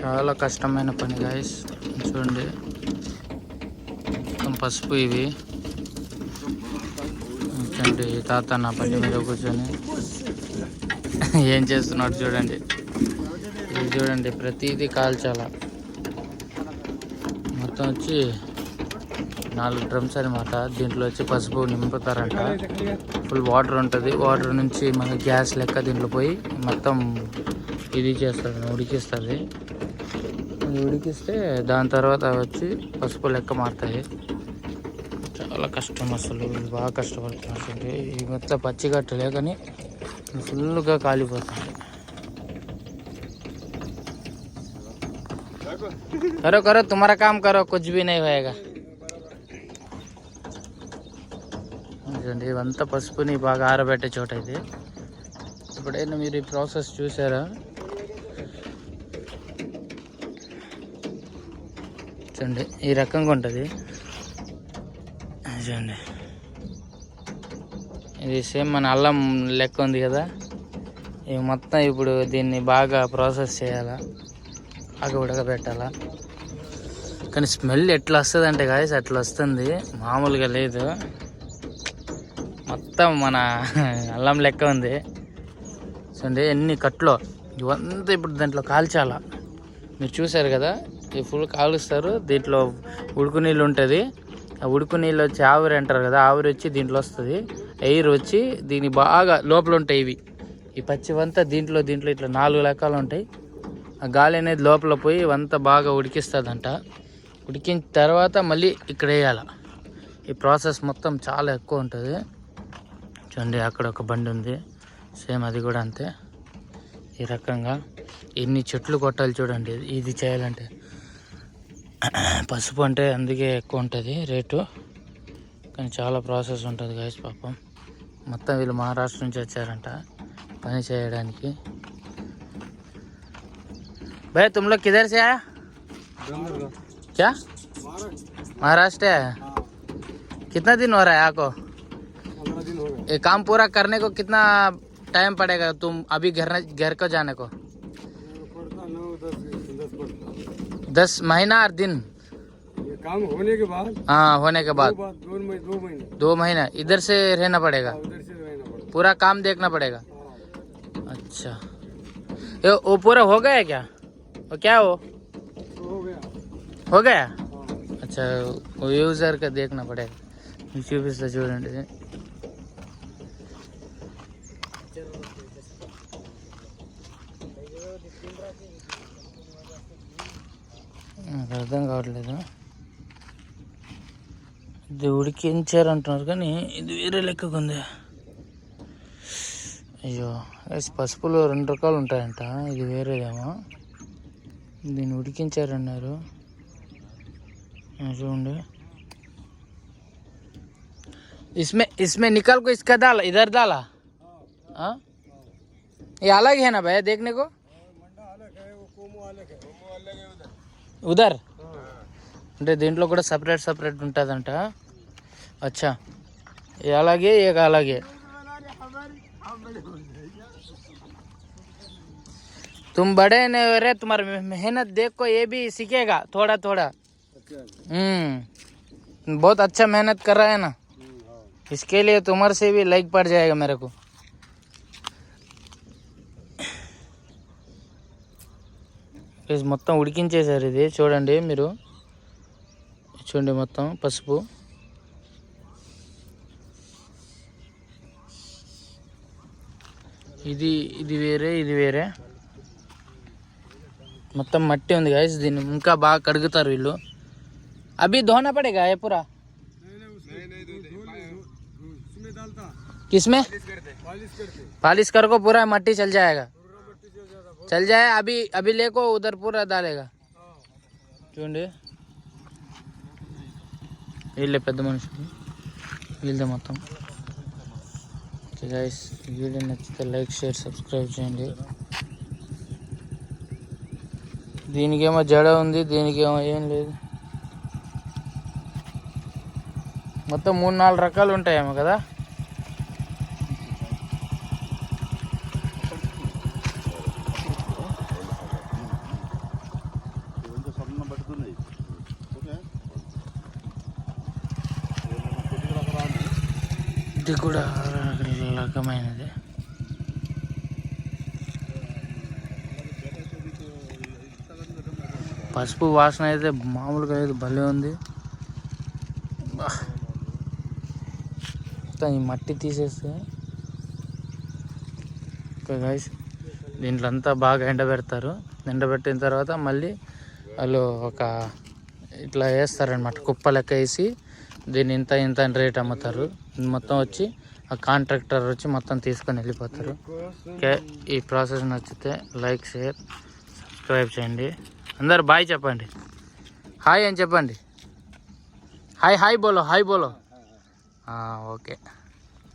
చాలా కష్టమైన పని గాయస్ చూడండి. మొత్తం పసుపు ఇవి. చూడండి ఈ తాత నా పని మీద కూర్చొని ఏం చేస్తున్నాడు చూడండి. ఇది చూడండి ప్రతిదీ కాల్చాల. మొత్తం వచ్చి నాలుగు డ్రమ్స్ అనమాట దీంట్లో వచ్చి పసుపు నింపుతారంట ఫుల్ వాటర్ ఉంటుంది వాటర్ నుంచి మన గ్యాస్ లెక్క దీంట్లో పోయి మొత్తం ఇది చేస్తుంది ఉడికిస్తుంది ఇది ఉడికిస్తే దాని తర్వాత వచ్చి పసుపు లెక్క మారుతాయి చాలా కష్టం అసలు ఇది బాగా కష్టపడుతున్నారు అసలు ఈ మొత్తం పచ్చి కట్టలే కానీ ఫుల్గా కాలిపోతుంది करो करो तुम्हारा काम करो कुछ भी नहीं होएगा ఉంది ఇవంతా పసుపుని బాగా ఆరబెట్టే చోట ఇది. ఎప్పుడైనా మీరు ఈ ప్రాసెస్ చూసారా? చూడండి ఈ రకంగా ఉంటుంది. చూడండి. ఇది సేమ్ మన అల్లం లెక్క ఉంది కదా? ఇవి మొత్తం ఇప్పుడు దీన్ని బాగా ప్రాసెస్ చేయాలా? బాగా ఉడకబెట్టాలా? కానీ స్మెల్ ఎట్లా వస్తుంది అంటే గాయస్ అట్లా వస్తుంది. మామూలుగా లేదు. మొత్తం మన అల్లం లెక్క ఉంది. చూడండి ఎన్ని కట్లో. ఇవంతా ఇప్పుడు దాంట్లో కాల్చాలా? మీరు చూసారు కదా ఈ ఫుల్ కాలుస్తారు. దీంట్లో ఉడుకు నీళ్ళు ఉంటుంది. ఆ ఉడుకు నీళ్ళు వచ్చి ఆవిరి అంటారు కదా ఆవిరి వచ్చి దీంట్లో వస్తుంది. ఎయిర్ వచ్చి దీని బాగా లోపల ఉంటాయి ఇవి. ఈ పచ్చివంతా దీంట్లో దీంట్లో ఇట్లా నాలుగు రకాలు ఉంటాయి. ఆ గాలి అనేది లోపల పోయి ఇవంతా బాగా ఉడికిస్తుందంట. ఉడికిన తర్వాత మళ్ళీ ఇక్కడ వేయాల. ఈ ప్రాసెస్ మొత్తం చాలా ఎక్కువ ఉంటుంది. చూడండి అక్కడ ఒక బండి ఉంది సేమ్ అది కూడా అంతే ఈ రకంగా ఎన్ని చెట్లు కొట్టాలి చూడండి ఇది చేయాలంటే పసుపు అంటే అందుకే ఎక్కువ ఉంటుంది రేటు కానీ చాలా ప్రాసెస్ ఉంటుంది గాయస్ పాపం మొత్తం వీళ్ళు మహారాష్ట్ర నుంచి వచ్చారంట పని చేయడానికి भैया तुम लोग किधर से आया क्या महाराष्ट्र है कितना दिन हो रहा है आपको ये काम पूरा करने को कितना टाइम पड़ेगा तुम अभी घर घर को जाने को? दस महीना और दिन? काम होने के बाद? हाँ होने के बाद। दो महीना। इधर हाँ, से रहना पड़ेगा? पूरा काम देखना पड़ेगा? हाँ। अच्छा। ये वो पूरा हो गया क्या? वो क्या वो? तो हो गया। हो गया? हाँ। अच्छा यूज़र का देखना पड़ेगा। यूट्यूब से जुड़े నాకు అర్థం కావట్లేదు ఇది ఉడికించారు అంటున్నారు కానీ ఇది వేరే లెక్కకు ఉంది అయ్యో guys, పసుపులో రెండు రకాలు ఉంటాయంట ఇది వేరేదేమో దీన్ని ఉడికించారన్నారు ఆ, చూడండి इसमें इसमें निकल को इसका डाला इधर डाला हाँ ये अलग है ना भैया देखने को मंडा अलग है वो कोमो अलग है कोमो अलग है उधर ఉదర్ అంటే దీంట్లో కూడా సపరేట్ సపరేట్ ఉంటుందంట అచ్చా ये అలాగే ये అలాగే तुम बड़े नहीं हो रहे तुम्हारी मेहनत देख को ये भी सीखेगा थोड़ा थोड़ा अच्छा हम्म बहुत अच्छा मेहनत कर रहा है ना हम्म, हाँ इसके लिए तुम्हारे से भी लाइक पड़ जाएगा मेरे को Guys, మొత్తం ఉడికించేశారు ఇది చూడండి మీరు చూడండి మొత్తం పసుపు ఇది ఇది వేరే ఇది వేరే మొత్తం మట్టి ఉంది గాయస్ దీన్ని ఇంకా బాగా కడుగుతారు వీళ్ళు అభి ధోనా పడేగా ఏ పూరా नहीं नहीं उसमें नहीं नहीं धो ले उसमें डालता किसमें पालिश करते पालिश कर को पूरा मट्टी चल जाएगा चल जाए अभी अभी लेको उधर पूरा डालेगा हाँ చూడండి వీళ్ళే పెద్ద మనుషులు వీళ్ళదే మొత్తం ఓకే గైస్ వీడియో నచ్చితే లైక్ షేర్ సబ్స్క్రైబ్ చేయండి దీనికేమో జడ ఉంది దీనికేమో ఏం లేదు మొత్తం మూడు నాలుగు రకాలు ఉంటాయేమో కదా ఇది కూడా రకమైనది పసుపు వాసన అయితే మామూలుగా అయితే భలే ఉంది. మొత్తం ఈ మట్టి తీసేస్తే. ఓకే గైస్ దీంట్లో అంతా బాగా ఎండబెడతారు. ఎండబెట్టిన తర్వాత మళ్ళీ వాళ్ళు ఒక ఇట్లా వేస్తారనమాట కుప్ప లెక్క వేసి దీన్ని ఇంత ఇంత అని రేట్ అమ్ముతారు. మొత్తం వచ్చి ఆ కాంట్రాక్టర్ వచ్చి మొత్తం తీసుకొని వెళ్ళిపోతారు. ఓకే ఈ ప్రాసెస్ నచ్చితే లైక్ షేర్ సబ్స్క్రైబ్ చేయండి. అందరు బాయ్ చెప్పండి. హాయ్ అని చెప్పండి. హాయ్ హాయ్ బోలో హాయ్ బోలో. ఓకే.